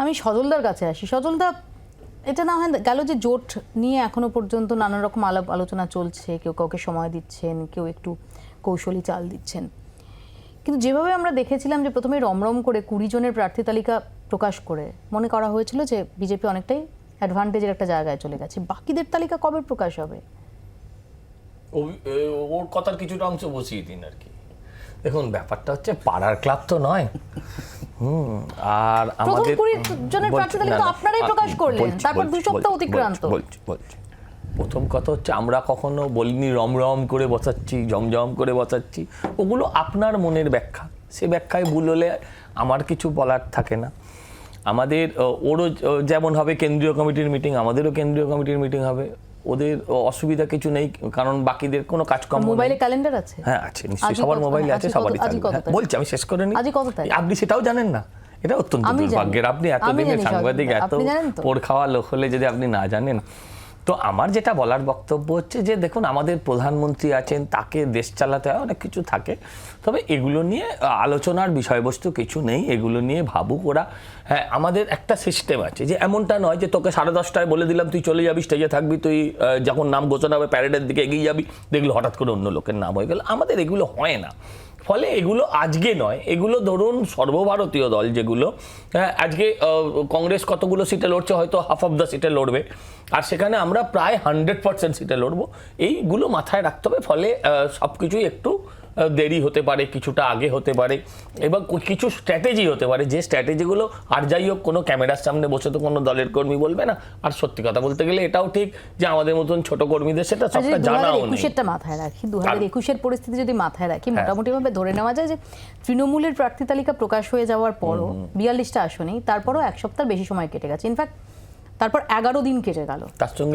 আমি সজলদার কাছে আসি। সজলদা, এটা না হয় গেল যে জোট নিয়ে এখনও পর্যন্ত নানা রকম আলাপ আলোচনা চলছে, কেউ কাউকে সময় দিচ্ছেন, কেউ একটু কৌশলী চাল দিচ্ছেন। কিন্তু যেভাবে আমরা দেখেছিলাম যে প্রথমে রমরম করে কুড়ি জনের প্রার্থী তালিকা প্রকাশ করে, মনে করা হয়েছিল যে বিজেপি অনেকটাই অ্যাডভান্টেজের একটা জায়গায় চলে গেছে। বাকিদের তালিকা কবে প্রকাশ হবে? ওর কথার কিছুটা অংশ বসিয়ে দিন আর কি। দেখুন, ব্যাপারটা হচ্ছে পাড়ার ক্লাব তো নয়। আর প্রথম আমাদের জনের আপনারাই প্রকাশ করলেন তারপর দুই সপ্তাহ অতিক্রান্ত। প্রথম কথা হচ্ছে আমরা কখনো বলিনি রমরম করে বসাচ্ছি জমজম করে বসাচ্ছি ওগুলো আপনার মনের ব্যাখ্যা। সে ব্যাখ্যায় ভুল হলে আমার কিছু বলার থাকে না। আমাদের ওরও যেমন হবে কেন্দ্রীয় কমিটির মিটিং আমাদেরও কেন্দ্রীয় কমিটির মিটিং হবে। ওদের অসুবিধা কিছু নেই কারণ বাকিদের কোনো কাজকর্ম কম মোবাইলে ক্যালেন্ডার আছে? হ্যাঁ আছে নিশ্চয়ই। সবার মোবাইলে আছে সবারই হ্যাঁ? বলছি আমি শেষ করে নিই? আপনি সেটাও জানেন না। এটা অত্যন্ত। দুর্ভাগ্যের। আপনি এতদিনে সাংবাদিক এত পোড় খাওয়া লোক হলে যদি আপনি না জানেন তো আমার যেটা বলার বক্তব্য হচ্ছে যে, দেখুন, আমাদের প্রধানমন্ত্রী আছেন, তাকে দেশ চালাতে হয়, অনেক কিছু থাকে। তবে এগুলো নিয়ে আলোচনার বিষয়বস্তু কিছু নেই। এগুলো নিয়ে ভাবুক ওরা। হ্যাঁ আমাদের একটা সিস্টেম আছে যে, এমনটা নয় যে, তোকে সাড়ে দশটায় বলে দিলাম, তুই চলে যাবি স্টেজে থাকবি, তুই যখন নাম ঘোষণা হবে প্যারেডের দিকে এগিয়ে যাবি। দেখল হঠাৎ করে অন্য লোকের নাম হয়ে গেল। আমাদের এগুলো হয় না। ফলে এগুলো আজকে নয়। এগুলো ধরুন সর্বভারতীয় দল যেগুলো হ্যাঁ আজকে কংগ্রেস কতগুলো সিটে লড়ছে হয়তো হাফ অফ দ্য সিটে লড়বে। আর সেখানে আমরা প্রায় হান্ড্রেড পার্সেন্ট সিটে লড়বো। এইগুলো মাথায় রাখতে হবে, ফলে সব কিছুই একটু দেরি হতে পারে কিছুটা আগে হতে পারে এবং কিছু স্ট্র্যাটেজি হতে পারে। যে স্ট্র্যাটেজিগুলো আর যাই হোক কোনো ক্যামেরার সামনে বসে তো কোনো দলের কর্মী বলবে না। আর সত্যি কথা বলতে গেলে এটাও ঠিক যে আমাদের মতন ছোট কর্মীদের সেটা আর সবটা জানাও নেই একুশেরটা মাথায় রাখি দু হাজার একুশের পরিস্থিতি যদি মাথায় রাখি হ্যাঁ। মোটামুটি ভাবে ধরে নেওয়া যায় যে তৃণমূলের প্রার্থী তালিকা প্রকাশ হয়ে যাওয়ার পরও বিয়াল্লিশটা আসনেই তারপরও এক সপ্তাহ বেশি সময় কেটে গেছে। ইনফ্যাক্ট তারপর এগারো দিন কেটে গেল।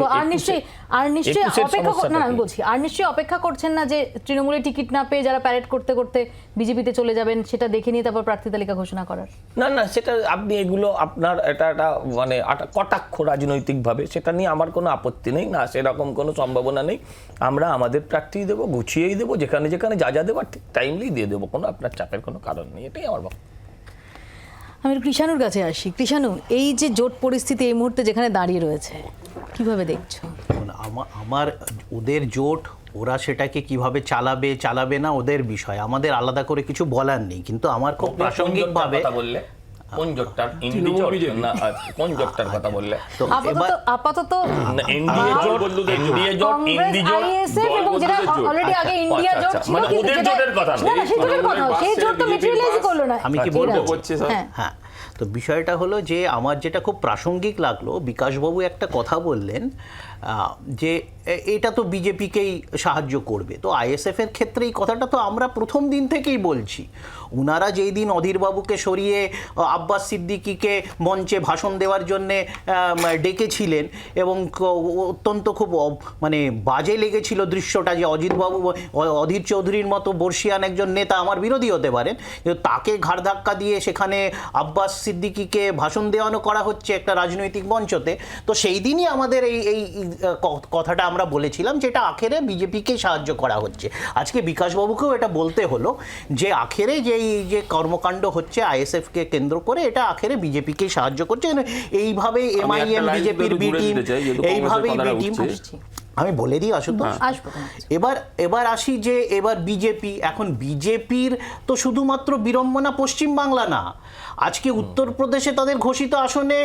তো আর নিশ্চয়ই আর নিশ্চয়ই অপেক্ষা না আমি বলছি আর নিশ্চয়ই অপেক্ষা করছেন না যে তৃণমূলের টিকিট না পেয়ে যারা প্যারেড করতে করতে বিজেপিতে চলে যাবেন সেটা দেখে নিয়ে তারপর প্রার্থী তালিকা ঘোষণা করার। না না সেটা আপনি এগুলো আপনার এটা একটা মানে কটাক্ষ রাজনৈতিকভাবে সেটা নিয়ে আমার কোনো আপত্তি নেই না সেরকম কোনো সম্ভাবনা নেই। আমরা আমাদের প্রার্থী দেবো গুছিয়েই দেবো যেখানে যেখানে যা যা ঠিক টাইমলি দিয়ে দেবো। কোনো আপনার চাপের কোনো কারণ নেই এটাই আমার বক্তব্য। আমি একটু কৃষাণুর কাছে আসি। কৃষাণু এই যে জোট পরিস্থিতি এই মুহূর্তে যেখানে দাঁড়িয়ে রয়েছে কীভাবে দেখছ? আমার ওদের জোট ওরা সেটাকে কীভাবে চালাবে চালাবে না ওদের বিষয়। আমাদের আলাদা করে কিছু বলার নেই। কিন্তু আমার খুব প্রাসঙ্গিকভাবে বললে কোন জোটটার জোট না আচ্ছা, কোন জোটটার কথা বললে? আপাতত আপাতত না, এনডিএ জোট এনডিএ জোট। এনডি ইন্ডি জোট আইএসএফ এবং যেটা অলরেডি আগে ইন্ডিয়া আচ্ছা, জোট আচ্ছা, ছিল মানে ওদের জোটের কথা। না। সেই জোটের কথা সেই জোট তো BJP মেটেরিয়ালাইজ করল না। আমি কি বলব? হচ্ছে স্যার। হ্যাঁ। হ্যাঁ। তো বিষয়টা হলো যে আমার যেটা খুব প্রাসঙ্গিক লাগল, বিকাশবাবু একটা কথা বললেন যে এটা তো বিজেপিকেই সাহায্য করবে। তো আইএসএফ এর ক্ষেত্রে এই কথাটা তো আমরা প্রথম দিন থেকেই বলছি। উনারা যেই দিন অধীরবাবুকে সরিয়ে আব্বাস সিদ্দিকিকে মঞ্চে ভাষণ দেওয়ার জন্যে ডেকেছিলেন এবং অত্যন্ত খুব মানে বাজে লেগেছিল দৃশ্যটা যে অজিতবাবু অধীর চৌধুরীর মতো বর্ষিয়ান একজন নেতা আমার বিরোধী হতে পারেন। তাকে ঘাড় ধাক্কা দিয়ে সেখানে আব্বাস সিদ্দিকিকে ভাষণ দেওয়ানো করা হচ্ছে একটা রাজনৈতিক মঞ্চতে। তো সেই দিনই আমাদের এই এই কথাটা আমরা বলেছিলাম যে এটা আখেরে বিজেপিকে সাহায্য করা হচ্ছে। আজকে বিকাশবাবুকেও এটা বলতে হলো যে আখেরে যে এই যে কর্মকাণ্ড হচ্ছে আইএসএফকে কেন্দ্র করে এটা আখেরে বিজেপিকেই সাহায্য করছে। এইভাবে এমআইএম বিজেপির বি টিম এইভাবেই বি টিম আমি বলে দিই আসব এবার এবার আসি যে এবার বিজেপি এখন বিজেপির তো শুধুমাত্র বিড়ম্বনা পশ্চিমবাংলা না। আজকে উত্তরপ্রদেশে তাদের ঘোষিত আসনে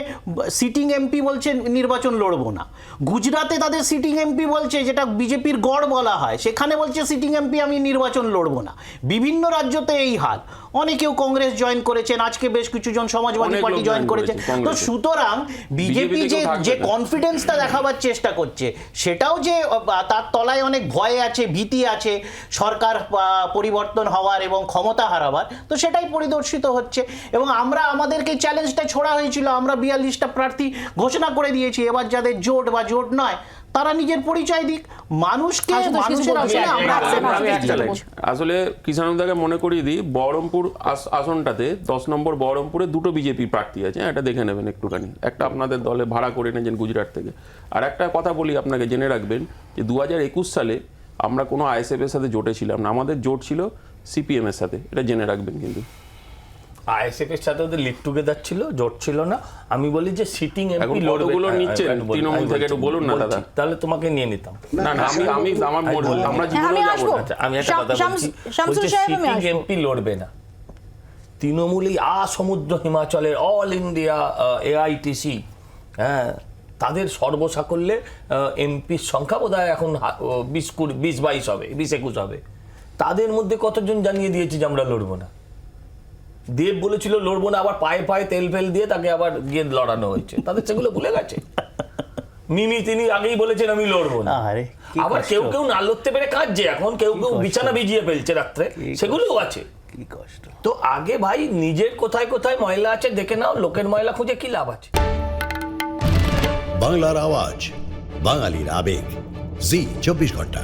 সিটিং এমপি বলছে নির্বাচন লড়বো না। গুজরাতে তাদের সিটিং এমপি বলছে যেটা বিজেপির গড় বলা হয় সেখানে বলছে সিটিং এমপি আমি নির্বাচন লড়বো না। বিভিন্ন রাজ্যতে এই হাল। অনেকেও কংগ্রেস জয়েন করেছেন আজকে বেশ কিছু জন সমাজবাদী পার্টি জয়েন করেছে তো সুতরাং বিজেপি যে যে কনফিডেন্সটা দেখাবার চেষ্টা করছে সেটাও যে তার তলায় অনেক ভয় আছে, ভীতি আছে, সরকার পরিবর্তন হওয়ার এবং ক্ষমতা হারাবার, তো সেটাই পরিদর্শিত হচ্ছে। এবং আমরা, আমাদেরকে চ্যালেঞ্জটা ছোড়া হয়েছিল, আমরা বিয়াল্লিশটা প্রার্থী ঘোষণা করে দিয়েছি, এবার যাদের জোট বা জোট নয় তারা নিজের পরিচয় দিক। মানুষকে মানুষের বলছেন? অধীনে আমরা আসলে কিষানুদাকে মনে করিয়ে দিই বহরমপুর আসনটাতে দশ নম্বর বহরমপুরে দুটো বিজেপি প্রার্থী আছে। হ্যাঁ, এটা দেখে নেবেন একটুখানি। একটা আপনাদের দলে ভাড়া করে এনেছেন গুজরাট থেকে। আর একটা কথা বলি আপনাকে জেনে রাখবেন যে দু হাজার একুশ সালে আমরা কোনো আইএসএফ এর সাথে জোটে ছিলাম না। আমাদের জোট ছিল সিপিএম এর সাথে। এটা জেনে রাখবেন কিন্তু। আইএসএফ এর সাথে ওদের লিড টুগেদার ছিল জোট ছিল না। আমি বলি যে সিটিং এমপি কতগুলো নিচ্ছেন? তৃণমূল থেকে একটু বলুন না দাদা। তাহলে তোমাকে নিয়ে নিতাম। না না আমি আমি আমার মনে- আমরা হ্যাঁ, না। আচ্ছা আমি একটা কথা বলছি। শামসুল সাহেব, আমি সিটিং এমপি লড়বে না। তৃণমূলই আ সমুদ্র হিমাচলের অল ইন্ডিয়া এআইটিসি হ্যাঁ তাদের সর্বসাকল্যে এমপির সংখ্যা বোধ হয় এখন বিশ কুড়ি বিশ বাইশ হবে বিশ একুশ হবে। তাদের মধ্যে কতজন জানিয়ে দিয়েছে যে আমরা লড়বো না? দেব বলেছিল লড়বো না। আবার পায়ে পায়ে তেল ফেল দিয়ে তাকে আবার গিয়ে লড়ানো হয়েছে। তাদের সেগুলো ভুলে গেছে। মিমি তিনি আগেই বলেছেন আমি লড়বো না। আরে আবার কেউ কেউ না লড়তে পেরে কাঁদছে। এখন কেউ কেউ বিছানা ভিজিয়ে ফেলছে রাত্রে। সেগুলোও আছে। কি কষ্ট। তো আগে ভাই নিজের কোথায় কোথায় ময়লা আছে দেখে নাও লোকের ময়লা খুঁজে কি লাভ আছে? বাংলার আওয়াজ বাঙালির আবেগ। জি চব্বিশ ঘণ্টা।